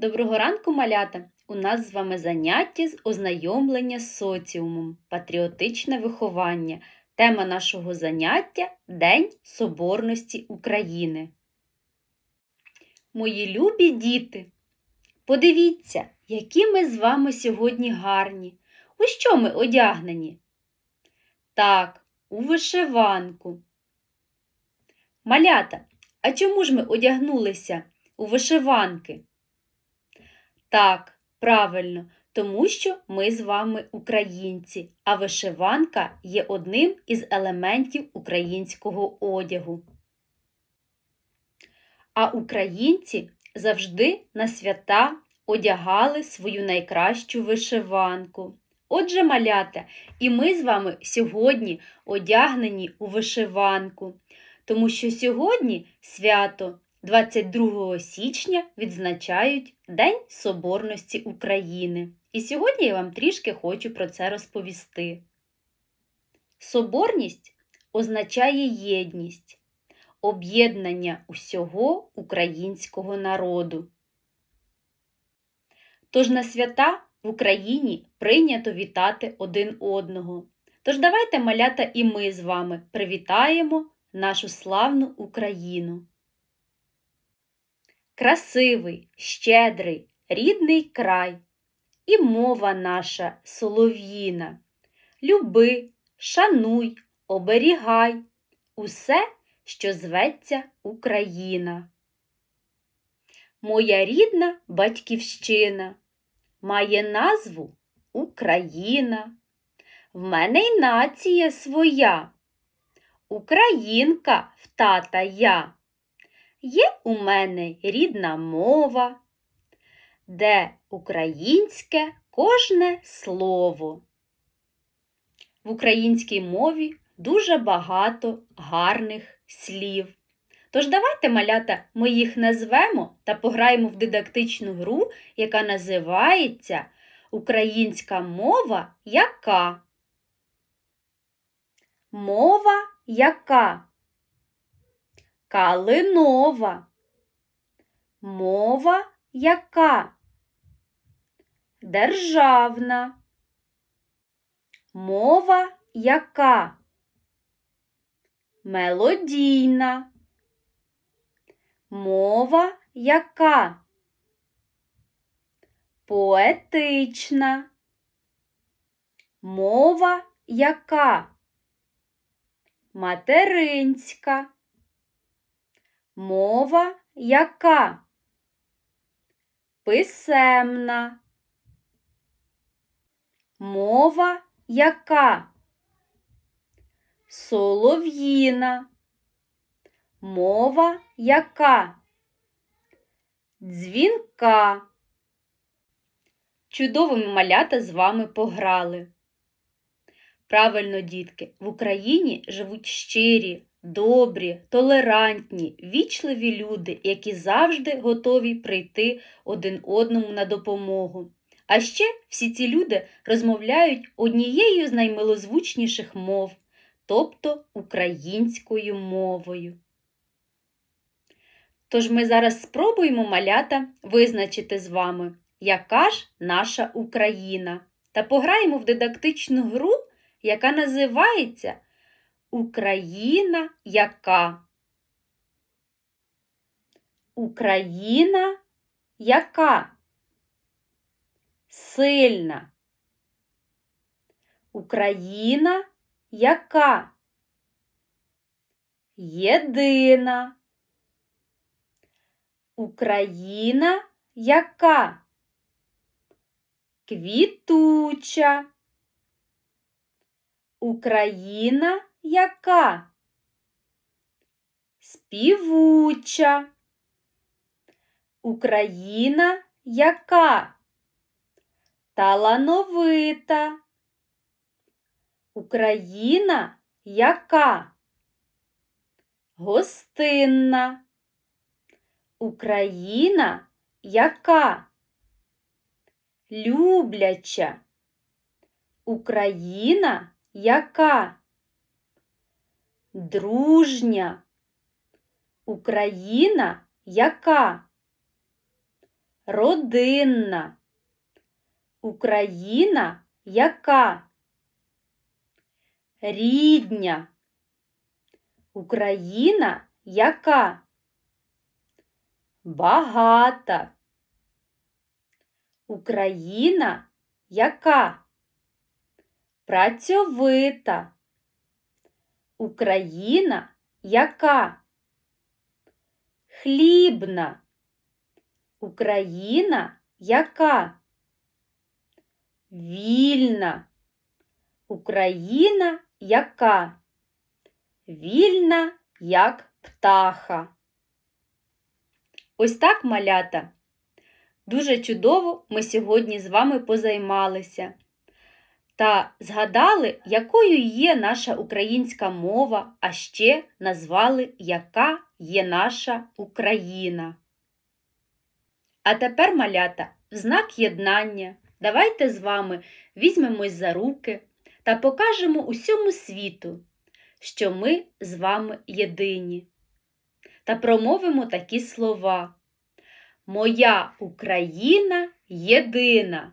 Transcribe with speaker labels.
Speaker 1: Доброго ранку, малята! У нас з вами заняття з ознайомлення з соціумом, патріотичне виховання. Тема нашого заняття День Соборності України. Мої любі діти, подивіться, які ми з вами сьогодні гарні. У що ми одягнені? Так, у вишиванку. Малята, а чому ж ми одягнулися у вишиванки? Так, правильно, тому що ми з вами українці, а вишиванка є одним із елементів українського одягу. А українці завжди на свята одягали свою найкращу вишиванку. Отже, малята, і ми з вами сьогодні одягнені у вишиванку, тому що сьогодні свято 22 січня відзначають День Соборності України. І сьогодні я вам трішки хочу про це розповісти. Соборність означає єдність, об'єднання усього українського народу. Тож на свята в Україні прийнято вітати один одного. Тож давайте, малята, і ми з вами привітаємо нашу славну Україну. Красивий, щедрий, рідний край, і мова наша солов'їна. Люби, шануй, оберігай усе, що зветься Україна. Моя рідна батьківщина має назву Україна. В мене й нація своя. Українка в тата я. Є у мене рідна мова, де українське кожне слово. В українській мові дуже багато гарних слів. Тож давайте, малята, ми їх назвемо та пограємо в дидактичну гру, яка називається Українська мова яка? Мова яка? Калинова. Мова яка? Державна. Мова яка? Мелодійна. Мова яка? Поетична. Мова яка? Материнська. Мова яка? Писемна. Мова яка? Солов'їна. Мова яка? Дзвінка. Чудово ми малята з вами пограли. Правильно, дітки, в Україні живуть щирі, добрі, толерантні, вічливі люди, які завжди готові прийти один одному на допомогу. А ще всі ці люди розмовляють однією з наймилозвучніших мов, тобто українською мовою. Тож ми зараз спробуємо малята визначити з вами, яка ж наша Україна, та пограємо в дидактичну гру, яка називається Україна яка? Україна яка? Сильна. Україна яка? Єдина. Україна яка? Квітуча. Україна яка? Співуча. Україна яка? Талановита. Україна яка? Гостинна. Україна яка? Любляча. Україна яка? Дружня. Україна яка? родинна. Україна яка? Рідня. Україна яка? Багата. Україна яка? Працьовита. Україна яка? Хлібна. Україна яка? Вільна. Україна яка? Вільна, як птаха. Ось так, малята. Дуже чудово ми сьогодні з вами позаймалися та згадали, якою є наша українська мова, а ще назвали, яка є наша Україна. А тепер, малята, в знак єднання, давайте з вами візьмемось за руки та покажемо усьому світу, що ми з вами єдині. Та промовимо такі слова. Моя Україна єдина.